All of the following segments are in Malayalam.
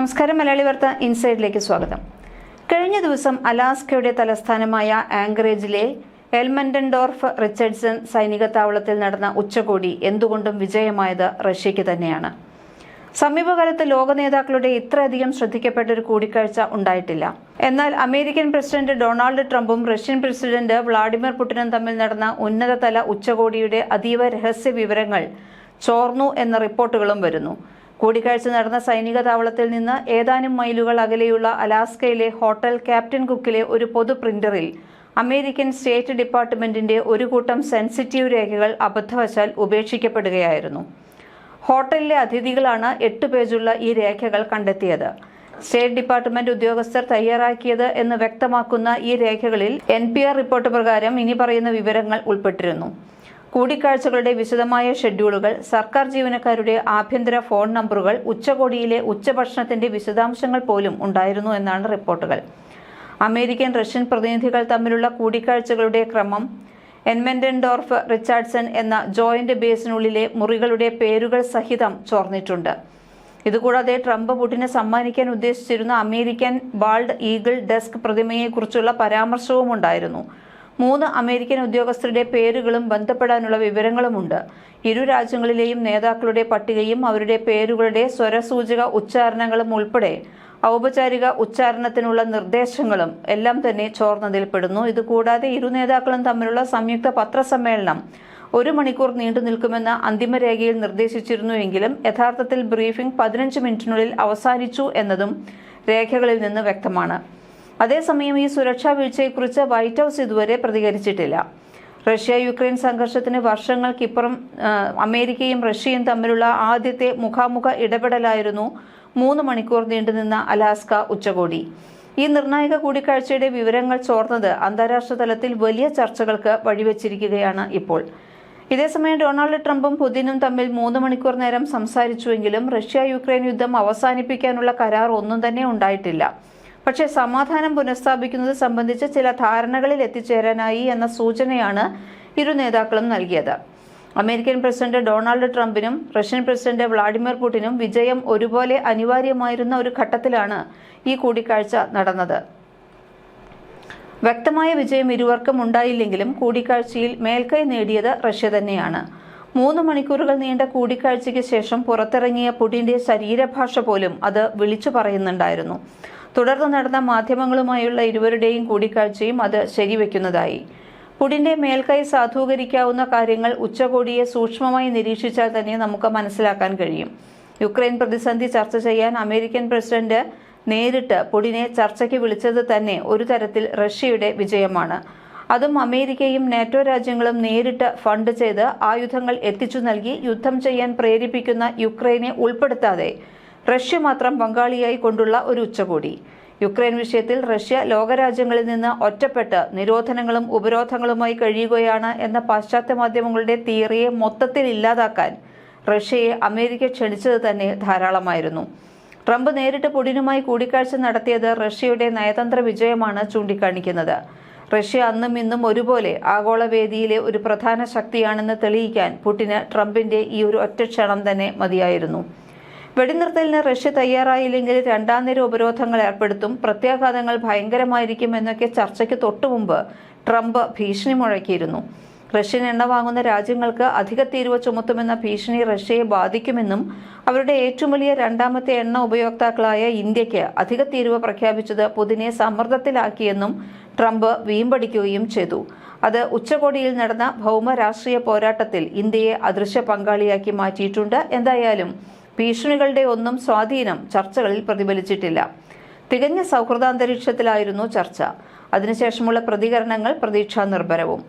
നമസ്കാരം മലയാളി വാർത്ത ഇൻസൈഡിലേക്ക് സ്വാഗതം. കഴിഞ്ഞ ദിവസം അലാസ്കയുടെ തലസ്ഥാനമായ ആങ്കറേജിലെ എൽമൻഡൻഡോർഫ് റിച്ചർഡ്സൺ സൈനിക താവളത്തിൽ നടന്ന ഉച്ചകോടി എന്തുകൊണ്ടും വിജയമായത് റഷ്യയ്ക്ക് തന്നെയാണ്. സമീപകാലത്ത് ലോക നേതാക്കളുടെ ഇത്രയധികം ശ്രദ്ധിക്കപ്പെട്ട ഒരു കൂടിക്കാഴ്ച ഉണ്ടായിട്ടില്ല. എന്നാൽ അമേരിക്കൻ പ്രസിഡന്റ് ഡൊണാൾഡ് ട്രംപും റഷ്യൻ പ്രസിഡന്റ് വ്ളാഡിമിർ പുടിനും തമ്മിൽ നടന്ന ഉന്നതതല ഉച്ചകോടിയുടെ അതീവ രഹസ്യ വിവരങ്ങൾ ചോർന്നു എന്ന റിപ്പോർട്ടുകളും വരുന്നു. കൂടിക്കാഴ്ച നടന്ന സൈനിക താവളത്തിൽ നിന്ന് ഏതാനും മൈലുകൾ അകലെയുള്ള അലാസ്കയിലെ ഹോട്ടൽ ക്യാപ്റ്റൻ കുക്കിലെ ഒരു പൊതു പ്രിന്ററിൽ അമേരിക്കൻ സ്റ്റേറ്റ് ഡിപ്പാർട്ട്മെന്റിന്റെ ഒരു കൂട്ടം സെൻസിറ്റീവ് രേഖകൾ അബദ്ധവശാൽ ഉപേക്ഷിക്കപ്പെടുകയായിരുന്നു. ഹോട്ടലിലെ അതിഥികളാണ് എട്ട് പേജുള്ള ഈ രേഖകൾ കണ്ടെത്തിയത്. സ്റ്റേറ്റ് ഡിപ്പാർട്ട്മെന്റ് ഉദ്യോഗസ്ഥർ തയ്യാറാക്കിയത് എന്ന് വ്യക്തമാക്കുന്ന ഈ രേഖകളിൽ എൻ റിപ്പോർട്ട് പ്രകാരം ഇനി പറയുന്ന വിവരങ്ങൾ ഉൾപ്പെട്ടിരുന്നു. കൂടിക്കാഴ്ചകളുടെ വിശദമായ ഷെഡ്യൂളുകൾ സർക്കാർ ജീവനക്കാരുടെ ആഭ്യന്തര ഫോൺ നമ്പറുകൾ ഉച്ചകോടിയിലെ ഉച്ചഭക്ഷണത്തിന്റെ വിശദാംശങ്ങൾ പോലും ഉണ്ടായിരുന്നു എന്നാണ് റിപ്പോർട്ടുകൾ. അമേരിക്കൻ റഷ്യൻ പ്രതിനിധികൾ തമ്മിലുള്ള കൂടിക്കാഴ്ചകളുടെ ക്രമം എൻമെൻഡൻഡോർഫ് റിച്ചാർഡ്സൺ എന്ന ജോയിന്റ് ബേസിനുള്ളിലെ മുറികളുടെ പേരുകൾ സഹിതം ചോർന്നിട്ടുണ്ട്. ഇതുകൂടാതെ ട്രംപ് പുടിനെ സമ്മാനിക്കാൻ ഉദ്ദേശിച്ചിരുന്ന അമേരിക്കൻ ബാൾഡ് ഈഗിൾ ഡെസ്ക് പ്രതിമയെക്കുറിച്ചുള്ള പരാമർശവും ഉണ്ടായിരുന്നു മൂന്ന് അമേരിക്കൻ ഉദ്യോഗസ്ഥരുടെ പേരുകളും ബന്ധപ്പെടാനുള്ള വിവരങ്ങളുമുണ്ട്. ഇരു രാജ്യങ്ങളിലെയും നേതാക്കളുടെ പട്ടികയും അവരുടെ പേരുകളുടെ സ്വരസൂചക ഉച്ചാരണങ്ങളും ഉൾപ്പെടെ ഔപചാരിക ഉച്ചാരണത്തിനുള്ള നിർദ്ദേശങ്ങളും എല്ലാം തന്നെ ചോർന്നതിൽ പെടുന്നു ഇതുകൂടാതെ ഇരു നേതാക്കളും തമ്മിലുള്ള സംയുക്ത പത്രസമ്മേളനം ഒരു മണിക്കൂർ നീണ്ടു നിൽക്കുമെന്ന് അന്തിമരേഖയിൽ നിർദ്ദേശിച്ചിരുന്നുവെങ്കിലും യഥാർത്ഥത്തിൽ ബ്രീഫിംഗ് പതിനഞ്ച് മിനിറ്റിനുള്ളിൽ അവസാനിച്ചു എന്നതും രേഖകളിൽ നിന്ന് വ്യക്തമാണ്. അതേസമയം ഈ സുരക്ഷാ വീഴ്ചയെക്കുറിച്ച് വൈറ്റ് ഹൗസ് ഇതുവരെ പ്രതികരിച്ചിട്ടില്ല. റഷ്യ യുക്രൈൻ സംഘർഷത്തിന് വർഷങ്ങൾക്കിപ്പുറം അമേരിക്കയും റഷ്യയും തമ്മിലുള്ള ആദ്യത്തെ മുഖാമുഖ ഇടപെടലായിരുന്നു മൂന്ന് മണിക്കൂർ നീണ്ടുനിന്ന അലാസ്ക ഉച്ചകോടി. ഈ നിർണായക കൂടിക്കാഴ്ചയുടെ വിവരങ്ങൾ ചോർന്നത് അന്താരാഷ്ട്ര തലത്തിൽ വലിയ ചർച്ചകൾക്ക് വഴിവെച്ചിരിക്കുകയാണ് ഇപ്പോൾ. ഇതേസമയം ഡൊണാൾഡ് ട്രംപും പുതിനും തമ്മിൽ മൂന്ന് മണിക്കൂർ നേരം സംസാരിച്ചുവെങ്കിലും റഷ്യ യുക്രൈൻ യുദ്ധം അവസാനിപ്പിക്കാനുള്ള കരാർ ഒന്നും തന്നെ ഉണ്ടായിട്ടില്ല. പക്ഷേ സമാധാനം പുനഃസ്ഥാപിക്കുന്നത് സംബന്ധിച്ച് ചില ധാരണകളിൽ എത്തിച്ചേരാനായി എന്ന സൂചനയാണ് ഇരു നേതാക്കളും നൽകിയത്. അമേരിക്കൻ പ്രസിഡന്റ് ഡൊണാൾഡ് ട്രംപിനും റഷ്യൻ പ്രസിഡന്റ് വ്ളാഡിമിർ പുടിനും വിജയം ഒരുപോലെ അനിവാര്യമായിരുന്ന ഒരു ഘട്ടത്തിലാണ് ഈ കൂടിക്കാഴ്ച നടന്നത്. വ്യക്തമായ വിജയം ഇരുവർക്കും ഉണ്ടായില്ലെങ്കിലും കൂടിക്കാഴ്ചയിൽ മേൽക്കൈ നേടിയത് റഷ്യ തന്നെയാണ്. മൂന്ന് മണിക്കൂറുകൾ നീണ്ട കൂടിക്കാഴ്ചയ്ക്ക് ശേഷം പുറത്തിറങ്ങിയ പുടിന്റെ ശരീരഭാഷ പോലും അത് വിളിച്ചു പറയുന്നുണ്ടായിരുന്നു. തുടർന്ന് നടന്ന മാധ്യമങ്ങളുമായുള്ള ഇരുവരുടെയും കൂടിക്കാഴ്ചയും അത് ശരിവെക്കുന്നതായി. പുടിന്റെ മേൽക്കൈ സാധൂകരിക്കാവുന്ന കാര്യങ്ങൾ ഉച്ചകോടിയെ സൂക്ഷ്മമായി നിരീക്ഷിച്ചാൽ തന്നെ നമുക്ക് മനസ്സിലാക്കാൻ കഴിയും. യുക്രൈൻ പ്രതിസന്ധി ചർച്ച ചെയ്യാൻ അമേരിക്കൻ പ്രസിഡന്റ് നേരിട്ട് പുടിനെ ചർച്ചയ്ക്ക് വിളിച്ചത് തന്നെ ഒരു തരത്തിൽ റഷ്യയുടെ വിജയമാണ്. അതും അമേരിക്കയും നാറ്റോ രാജ്യങ്ങളും നേരിട്ട് ഫണ്ട് ചെയ്ത് ആയുധങ്ങൾ എത്തിച്ചു നൽകി യുദ്ധം ചെയ്യാൻ പ്രേരിപ്പിക്കുന്ന യുക്രൈനെ ഉൾപ്പെടുത്താതെ റഷ്യ മാത്രം പങ്കാളിയായി കൊണ്ടുള്ള ഒരു ഉച്ചകോടി. യുക്രൈൻ വിഷയത്തിൽ റഷ്യ ലോകരാജ്യങ്ങളിൽ നിന്ന് ഒറ്റപ്പെട്ട് നിരോധനങ്ങളും ഉപരോധങ്ങളുമായി കഴിയുകയാണ് എന്ന പാശ്ചാത്യ മാധ്യമങ്ങളുടെ തിയറിയെ മൊത്തത്തിൽ ഇല്ലാതാക്കാൻ റഷ്യയെ അമേരിക്ക ക്ഷണിച്ചത് തന്നെ ധാരാളമായിരുന്നു. ട്രംപ് നേരിട്ട് പുടിനുമായി കൂടിക്കാഴ്ച നടത്തിയത് റഷ്യയുടെ നയതന്ത്ര വിജയമാണ് ചൂണ്ടിക്കാണിക്കുന്നത്. റഷ്യ അന്നും ഇന്നും ഒരുപോലെ ആഗോളവേദിയിലെ ഒരു പ്രധാന ശക്തിയാണെന്ന് തെളിയിക്കാൻ പുടിന് ട്രംപിന്റെ ഈ ഒരു ഒറ്റ ക്ഷണം തന്നെ മതിയായിരുന്നു. വെടിനിർത്തലിന് റഷ്യ തയ്യാറായില്ലെങ്കിൽ രണ്ടാം നിര ഉപരോധങ്ങൾ ഏർപ്പെടുത്തും പ്രത്യാഘാതങ്ങൾ ഭയങ്കരമായിരിക്കും എന്നൊക്കെ ചർച്ചയ്ക്ക് തൊട്ടുമുമ്പ് ട്രംപ് ഭീഷണി മുഴക്കിയിരുന്നു. റഷ്യൻ എണ്ണ വാങ്ങുന്ന രാജ്യങ്ങൾക്ക് അധിക തീരുവ ചുമത്തുമെന്ന ഭീഷണി റഷ്യയെ ബാധിക്കുമെന്നും അവരുടെ ഏറ്റവും വലിയ രണ്ടാമത്തെ എണ്ണ ഉപയോക്താക്കളായ ഇന്ത്യയ്ക്ക് അധിക തീരുവ പ്രഖ്യാപിച്ചത് പുതിനെ സമ്മർദ്ദത്തിലാക്കിയെന്നും ട്രംപ് വീമ്പടിക്കുകയും ചെയ്തു. അത് ഉച്ചകോടിയിൽ നടന്ന ഭൗമ രാഷ്ട്രീയ പോരാട്ടത്തിൽ ഇന്ത്യയെ അദൃശ്യ പങ്കാളിയാക്കി മാറ്റിയിട്ടുണ്ട്. എന്തായാലും ഭീഷണികളുടെ ഒന്നും സ്വാധീനം ചർച്ചകളിൽ പ്രതിഫലിച്ചിട്ടില്ല. തികഞ്ഞ സൗഹൃദാന്തരീക്ഷത്തിലായിരുന്നു ചർച്ച. അതിനുശേഷമുള്ള പ്രതികരണങ്ങൾ പ്രതീക്ഷാ നിർഭരവും.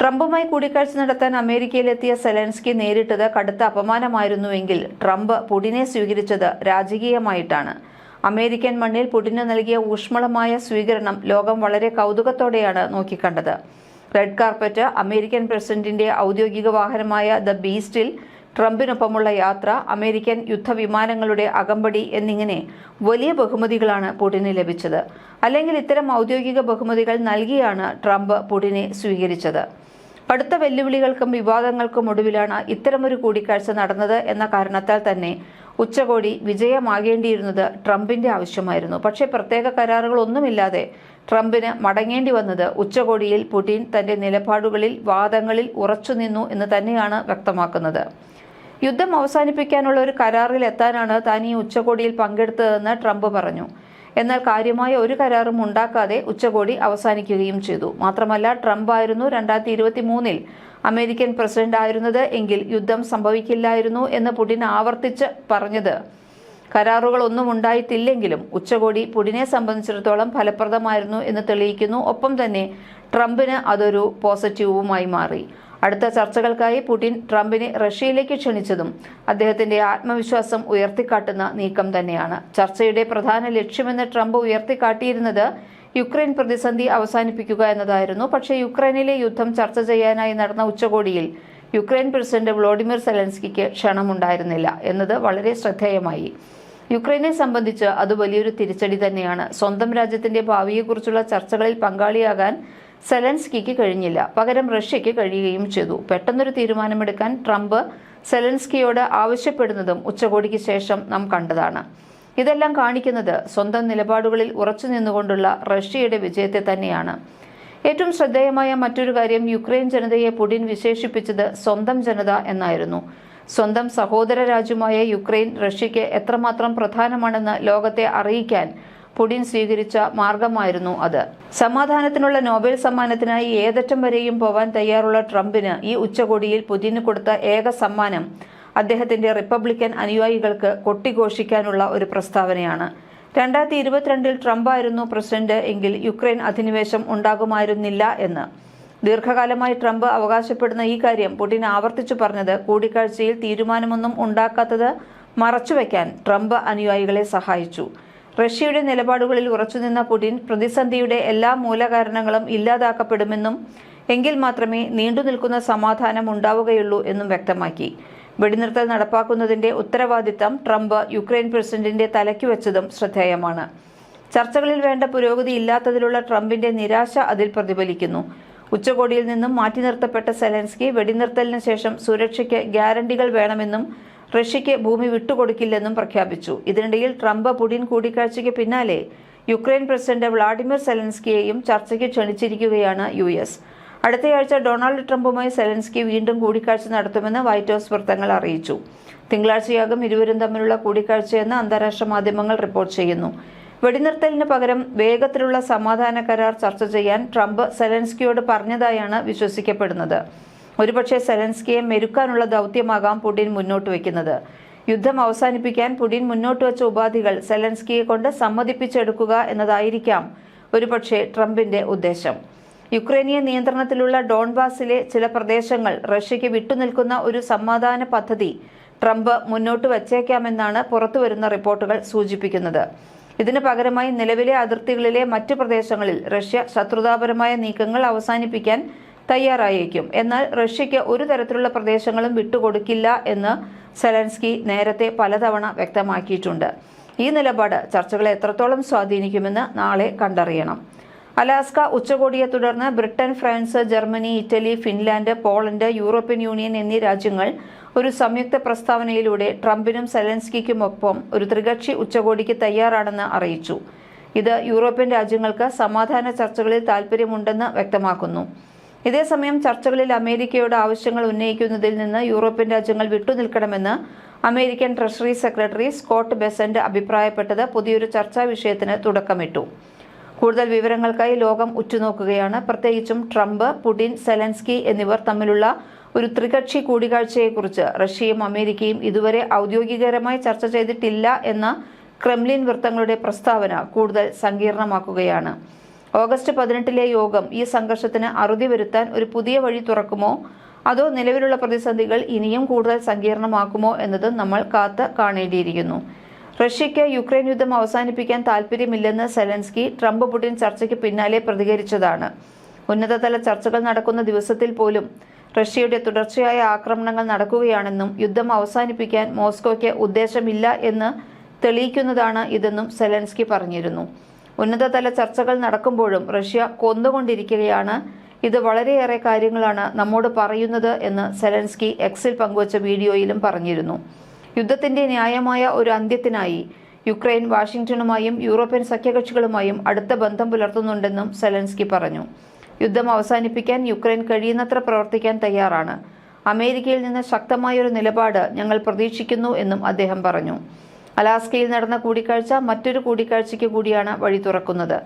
ട്രംപുമായി കൂടിക്കാഴ്ച നടത്താൻ അമേരിക്കയിലെത്തിയ സെലൻസ്കി നേരിട്ടത് കടുത്ത അപമാനമായിരുന്നുവെങ്കിൽ ട്രംപ് പുടിനെ സ്വീകരിച്ചത് രാജകീയമായിട്ടാണ്. അമേരിക്കൻ മണ്ണിൽ പുടിന് നൽകിയ ഊഷ്മളമായ സ്വീകരണം ലോകം വളരെ കൗതുകത്തോടെയാണ് നോക്കിക്കണ്ടത്. റെഡ് കാർപ്പറ്റ് അമേരിക്കൻ പ്രസിഡന്റിന്റെ ഔദ്യോഗിക വാഹനമായ ദ ബീസ്റ്റിൽ ട്രംപിനൊപ്പമുള്ള യാത്ര അമേരിക്കൻ യുദ്ധവിമാനങ്ങളുടെ അകമ്പടി എന്നിങ്ങനെ വലിയ ബഹുമതികളാണ് പുടിന് ലഭിച്ചത്. അല്ലെങ്കിൽ ഇത്തരം ഔദ്യോഗിക ബഹുമതികൾ നൽകിയാണ് ട്രംപ് പുടിനെ സ്വീകരിച്ചത്. കടുത്ത വെല്ലുവിളികൾക്കും വിവാദങ്ങൾക്കും ഒടുവിലാണ് ഇത്തരമൊരു കൂടിക്കാഴ്ച നടന്നത് എന്ന കാരണത്താൽ തന്നെ ഉച്ചകോടി വിജയമാകേണ്ടിയിരുന്നത് ട്രംപിന്റെ ആവശ്യമായിരുന്നു. പക്ഷേ പ്രത്യേക കരാറുകളൊന്നുമില്ലാതെ ട്രംപിന് മടങ്ങേണ്ടി വന്നത് ഉച്ചകോടിയിൽ പുടിൻ തന്റെ നിലപാടുകളിൽ വാദങ്ങളിൽ ഉറച്ചുനിന്നു എന്ന് തന്നെയാണ് വ്യക്തമാക്കുന്നത്. യുദ്ധം അവസാനിപ്പിക്കാനുള്ള ഒരു കരാറിൽ എത്താനാണ് താൻ ഈ ഉച്ചകോടിയിൽ പങ്കെടുത്തതെന്ന് ട്രംപ് പറഞ്ഞു. എന്നാൽ കാര്യമായ ഒരു കരാറും ഉണ്ടാക്കാതെ ഉച്ചകോടി അവസാനിക്കുകയും ചെയ്തു. മാത്രമല്ല ട്രംപ് ആയിരുന്നു രണ്ടായിരത്തി ഇരുപത്തി മൂന്നിൽ അമേരിക്കൻ പ്രസിഡന്റ് ആയിരുന്നത് എങ്കിൽ യുദ്ധം സംഭവിക്കില്ലായിരുന്നു എന്ന് പുടിൻ ആവർത്തിച്ച് പറഞ്ഞത്. കരാറുകളൊന്നും ഉണ്ടായിട്ടില്ലെങ്കിലും ഉച്ചകോടി പുടിനെ സംബന്ധിച്ചിടത്തോളം ഫലപ്രദമായിരുന്നു എന്ന് തെളിയിക്കുന്നു. ഒപ്പം തന്നെ ട്രംപിന് അതൊരു പോസിറ്റീവുമായി മാറി. അടുത്ത ചർച്ചകൾക്കായി പുടിൻ ട്രംപിനെ റഷ്യയിലേക്ക് ക്ഷണിച്ചതും അദ്ദേഹത്തിന്റെ ആത്മവിശ്വാസം ഉയർത്തിക്കാട്ടുന്ന നീക്കം തന്നെയാണ്. ചർച്ചയുടെ പ്രധാന ലക്ഷ്യമെന്ന് ട്രംപ് ഉയർത്തിക്കാട്ടിയിരുന്നത് യുക്രൈൻ പ്രതിസന്ധി അവസാനിപ്പിക്കുക എന്നതായിരുന്നു. പക്ഷേ യുക്രൈനിലെ യുദ്ധം ചർച്ച ചെയ്യാനായി നടന്ന ഉച്ചകോടിയിൽ യുക്രൈൻ പ്രസിഡന്റ് വ്ളോഡിമിർ സെലൻസ്കിക്ക് ക്ഷണമുണ്ടായിരുന്നില്ല എന്നത് വളരെ ശ്രദ്ധേയമായി. യുക്രൈനെ സംബന്ധിച്ച് അത് വലിയൊരു തിരിച്ചടി തന്നെയാണ്. സ്വന്തം രാജ്യത്തിന്റെ ഭാവിയെക്കുറിച്ചുള്ള ചർച്ചകളിൽ പങ്കാളിയാകാൻ സെലൻസ്കിക്ക് കഴിഞ്ഞില്ല. പകരം റഷ്യയ്ക്ക് കഴിയുകയും ചെയ്തു. പെട്ടെന്നൊരു തീരുമാനമെടുക്കാൻ ട്രംപ് സെലൻസ്കിയോട് ആവശ്യപ്പെടുന്നതും ഉച്ചകോടിക്ക് ശേഷം നാം കണ്ടതാണ്. ഇതെല്ലാം കാണിക്കുന്നത് സ്വന്തം നിലപാടുകളിൽ ഉറച്ചു നിന്നുകൊണ്ടുള്ള റഷ്യയുടെ വിജയത്തെ തന്നെയാണ്. ഏറ്റവും ശ്രദ്ധേയമായ മറ്റൊരു കാര്യം യുക്രൈൻ ജനതയെ പുടിൻ വിശേഷിപ്പിച്ചത് സ്വന്തം ജനത എന്നായിരുന്നു. സ്വന്തം സഹോദര രാജ്യമായ യുക്രൈൻ റഷ്യയ്ക്ക് എത്രമാത്രം പ്രധാനമാണെന്ന് ലോകത്തെ അറിയിക്കാൻ പുടിൻ സ്വീകരിച്ച മാർഗമായിരുന്നു അത്. സമാധാനത്തിനുള്ള നോബൽ സമ്മാനത്തിനായി ഏതറ്റം വരെയും പോവാൻ തയ്യാറുള്ള ട്രംപിന് ഈ ഉച്ചകോടിയിൽ പുതിന് കൊടുത്ത ഏക സമ്മാനം അദ്ദേഹത്തിന്റെ റിപ്പബ്ലിക്കൻ അനുയായികൾക്ക് കൊട്ടിഘോഷിക്കാനുള്ള ഒരു പ്രസ്താവനയാണ്. രണ്ടായിരത്തി ഇരുപത്തിരണ്ടിൽ ട്രംപായിരുന്നു പ്രസിഡന്റ് എങ്കിൽ യുക്രൈൻ അധിനിവേശം ഉണ്ടാകുമായിരുന്നില്ല എന്ന്. ദീർഘകാലമായി ട്രംപ് അവകാശപ്പെടുന്ന ഈ കാര്യം പുടിൻ ആവർത്തിച്ചു പറഞ്ഞത് കൂടിക്കാഴ്ചയിൽ തീരുമാനമൊന്നും ഉണ്ടാക്കാത്തത് മറച്ചുവെക്കാൻ ട്രംപ് അനുയായികളെ സഹായിച്ചു. റഷ്യയുടെ നിലപാടുകളിൽ ഉറച്ചുനിന്ന പുടിൻ പ്രതിസന്ധിയുടെ എല്ലാ മൂലകാരണങ്ങളും ഇല്ലാതാക്കപ്പെടുമെന്നും എങ്കിൽ മാത്രമേ നീണ്ടുനിൽക്കുന്ന സമാധാനം ഉണ്ടാവുകയുള്ളൂ എന്നും വ്യക്തമാക്കി. വെടിനിർത്തൽ നടപ്പാക്കുന്നതിന്റെ ഉത്തരവാദിത്തം ട്രംപ് യുക്രൈൻ പ്രസിഡന്റിന്റെ തലയ്ക്ക് വെച്ചതും ശ്രദ്ധേയമാണ്. ചർച്ചകളിൽ വേണ്ട പുരോഗതി ഇല്ലാത്തതിലുള്ള ട്രംപിന്റെ നിരാശ അതിൽ പ്രതിഫലിക്കുന്നു. ഉച്ചകോടിയിൽ നിന്നും മാറ്റി നിർത്തപ്പെട്ട സെലൻസ്കി വെടിനിർത്തലിന് ശേഷം സുരക്ഷയ്ക്ക് ഗ്യാരണ്ടികൾ വേണമെന്നും റഷ്യയ്ക്ക് ഭൂമി വിട്ടുകൊടുക്കില്ലെന്നും പ്രഖ്യാപിച്ചു. ഇതിനിടയിൽ ട്രംപ് പുടിൻ കൂടിക്കാഴ്ചയ്ക്ക് പിന്നാലെ യുക്രൈൻ പ്രസിഡന്റ് വ്ളാഡിമിർ സെലൻസ്കിയെയും ചർച്ചയ്ക്ക് ക്ഷണിച്ചിരിക്കുകയാണ് യു എസ്. അടുത്തയാഴ്ച ഡൊണാൾഡ് ട്രംപുമായി സെലൻസ്കി വീണ്ടും കൂടിക്കാഴ്ച നടത്തുമെന്ന് വൈറ്റ് ഹൌസ് വൃത്തങ്ങൾ അറിയിച്ചു. തിങ്കളാഴ്ചയാകും ഇരുവരും തമ്മിലുള്ള കൂടിക്കാഴ്ചയെന്ന് അന്താരാഷ്ട്ര മാധ്യമങ്ങൾ റിപ്പോർട്ട് ചെയ്യുന്നു. വെടിനിർത്തലിന് പകരം വേഗത്തിലുള്ള സമാധാന കരാർ ചർച്ച ചെയ്യാൻ ട്രംപ് സെലൻസ്കിയോട് പറഞ്ഞതായാണ് വിശ്വസിക്കപ്പെടുന്നത്. ഒരുപക്ഷെ സെലൻസ്കിയെ മെരുക്കാനുള്ള ദൗത്യമാകാം പുടിൻ മുന്നോട്ട് വയ്ക്കുന്നത് യുദ്ധം അവസാനിപ്പിക്കാൻ പുടിൻ മുന്നോട്ട് വച്ച ഉപാധികൾ സെലൻസ്കിയെ കൊണ്ട് സമ്മതിപ്പിച്ചെടുക്കുക എന്നതായിരിക്കാം ഒരുപക്ഷെ ട്രംപിന്റെ ഉദ്ദേശം. യുക്രൈനിയൻ നിയന്ത്രണത്തിലുള്ള ഡോൺബാസിലെ ചില പ്രദേശങ്ങൾ റഷ്യയ്ക്ക് വിട്ടുനിൽക്കുന്ന ഒരു സമാധാന പദ്ധതി ട്രംപ് മുന്നോട്ട് വച്ചേക്കാമെന്നാണ് പുറത്തുവരുന്ന റിപ്പോർട്ടുകൾ സൂചിപ്പിക്കുന്നത്. ഇതിന് പകരമായി നിലവിലെ അതിർത്തികളിലെ മറ്റു പ്രദേശങ്ങളിൽ റഷ്യ ശത്രുതാപരമായ നീക്കങ്ങൾ അവസാനിപ്പിക്കാൻ തയ്യാറായേക്കും എന്നാൽ റഷ്യയ്ക്ക് ഒരു തരത്തിലുള്ള പ്രദേശങ്ങളും വിട്ടുകൊടുക്കില്ല എന്ന് സെലൻസ്കി നേരത്തെ പലതവണ വ്യക്തമാക്കിയിട്ടുണ്ട്. ഈ നിലപാട് ചർച്ചകളെ എത്രത്തോളം സ്വാധീനിക്കുമെന്ന് നാളെ കണ്ടറിയണം. അലാസ്ക ഉച്ചകോടിയെ തുടർന്ന് Britain France Germany Italy Finland Poland European Union എന്നീ രാജ്യങ്ങൾ ഒരു സംയുക്ത പ്രസ്താവനയിലൂടെ ട്രംപിനും സെലൻസ്കിക്കുമൊപ്പം ഒരു ത്രികക്ഷി ഉച്ചകോടിക്ക് തയ്യാറാണെന്ന് അറിയിച്ചു. ഇത് യൂറോപ്യൻ രാജ്യങ്ങൾക്ക് സമാധാന ചർച്ചകളിൽ താൽപ്പര്യമുണ്ടെന്ന് വ്യക്തമാക്കുന്നു. ഇതേസമയം ചർച്ചകളിൽ അമേരിക്കയുടെ ആവശ്യങ്ങൾ ഉന്നയിക്കുന്നതിൽ നിന്ന് യൂറോപ്യൻ രാജ്യങ്ങൾ വിട്ടുനിൽക്കണമെന്ന് American treasury secretary Scott Bessent അഭിപ്രായപ്പെട്ടത് പുതിയൊരു ചർച്ചാ വിഷയത്തിന് തുടക്കമിട്ടു. കൂടുതൽ വിവരങ്ങൾക്കായി ലോകം ഉറ്റുനോക്കുകയാണ്. പ്രത്യേകിച്ചും ട്രംപ് പുടിൻ സെലൻസ്കി എന്നിവർ തമ്മിലുള്ള ഒരു ത്രികക്ഷി കൂടിക്കാഴ്ചയെക്കുറിച്ച് റഷ്യയും അമേരിക്കയും ഇതുവരെ ഔദ്യോഗികരമായി ചർച്ച ചെയ്തിട്ടില്ല എന്ന ക്രെംലിൻ വൃത്തങ്ങളുടെ പ്രസ്താവന കൂടുതൽ സങ്കീർണമാക്കുകയാണ്. ഓഗസ്റ്റ് പതിനെട്ടിലെ യോഗം ഈ സംഘർഷത്തിന് അറുതി വരുത്താൻ ഒരു പുതിയ വഴി തുറക്കുമോ? അതോ നിലവിലുള്ള പ്രതിസന്ധികൾ ഇനിയും കൂടുതൽ സങ്കീർണമാക്കുമോ എന്നത് നമ്മൾ കാത്ത് കാണേണ്ടിയിരിക്കുന്നു. റഷ്യയ്ക്ക് യുക്രൈൻ യുദ്ധം അവസാനിപ്പിക്കാൻ താൽപ്പര്യമില്ലെന്ന് സെലൻസ്കി ട്രംപ് പുടിൻ ചർച്ചയ്ക്ക് പിന്നാലെ പ്രതികരിച്ചതാണ്. ഉന്നതതല ചർച്ചകൾ നടക്കുന്ന ദിവസത്തിൽ പോലും റഷ്യയുടെ തുടർച്ചയായ ആക്രമണങ്ങൾ നടക്കുകയാണെന്നും യുദ്ധം അവസാനിപ്പിക്കാൻ മോസ്കോയ്ക്ക് ഉദ്ദേശമില്ല എന്ന് തെളിയിക്കുന്നതാണ് ഇതെന്നും സെലൻസ്കി പറഞ്ഞിരുന്നു. ഉന്നതതല ചർച്ചകൾ നടക്കുമ്പോഴും റഷ്യ കൊന്നുകൊണ്ടിരിക്കുകയാണ്. ഇത് വളരെയേറെ കാര്യങ്ങളാണ് നമ്മോട് പറയുന്നത് എന്ന് സെലൻസ്കി എക്സിൽ പങ്കുവച്ച വീഡിയോയിലും പറഞ്ഞിരുന്നു. യുദ്ധത്തിന്റെ ന്യായമായ ഒരു അന്ത്യത്തിനായി യുക്രൈൻ വാഷിംഗ്ടണുമായും യൂറോപ്യൻ സഖ്യകക്ഷികളുമായും അടുത്ത ബന്ധം പുലർത്തുന്നുണ്ടെന്നും സെലൻസ്കി പറഞ്ഞു. യുദ്ധം അവസാനിപ്പിക്കാൻ യുക്രൈൻ കഴിയുന്നത്ര പ്രവർത്തിക്കാൻ തയ്യാറാണ്. അമേരിക്കയിൽ നിന്ന് ശക്തമായൊരു നിലപാട് ഞങ്ങൾ പ്രതീക്ഷിക്കുന്നു എന്നും അദ്ദേഹം പറഞ്ഞു. അലാസ്കയിൽ നടന്ന കൂടിക്കാഴ്ച മറ്റൊരു കൂടിക്കാഴ്ചയ്ക്ക് കൂടിയാണ് വഴി തുറക്കുന്നത്.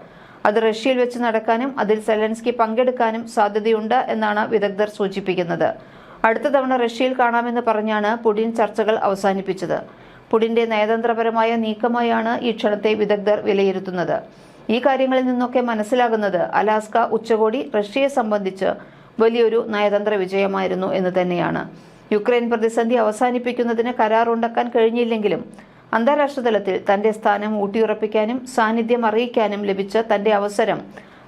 അത് റഷ്യയിൽ വെച്ച് നടക്കാനും അതിൽ സെലൻസ്കി പങ്കെടുക്കാനും സാധ്യതയുണ്ട് എന്നാണ് വിദഗ്ധർ സൂചിപ്പിക്കുന്നത്. അടുത്ത തവണ റഷ്യയിൽ കാണാമെന്ന് പറഞ്ഞാണ് പുടിൻ ചർച്ചകൾ അവസാനിപ്പിച്ചത്. പുടിന്റെ നയതന്ത്രപരമായ നീക്കമായാണ് ഈ ക്ഷണത്തെ വിദഗ്ധർ വിലയിരുത്തുന്നത്. ഈ കാര്യങ്ങളിൽ നിന്നൊക്കെ മനസ്സിലാകുന്നത് അലാസ്ക ഉച്ചകോടി റഷ്യയെ സംബന്ധിച്ച് വലിയൊരു നയതന്ത്ര വിജയമായിരുന്നു എന്ന് തന്നെയാണ്. യുക്രൈൻ പ്രതിസന്ധി അവസാനിപ്പിക്കുന്നതിന് കരാറുണ്ടാക്കാൻ കഴിഞ്ഞില്ലെങ്കിലും അന്താരാഷ്ട്ര തലത്തിൽ തന്റെ സ്ഥാനം ഊട്ടിയുറപ്പിക്കാനും സാന്നിധ്യം അറിയിക്കാനും ലഭിച്ച തന്റെ അവസരം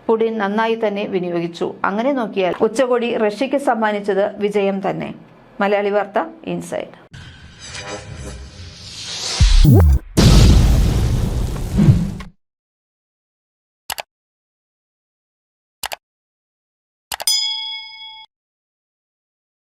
പുടിൻ നന്നായി തന്നെ വിനിയോഗിച്ചു. അങ്ങനെ നോക്കിയാൽ ഉച്ചകോടി റഷ്യയ്ക്ക് സമ്മാനിച്ചത് വിജയം തന്നെ. മലയാളി വാർത്ത ഇൻസൈഡ്.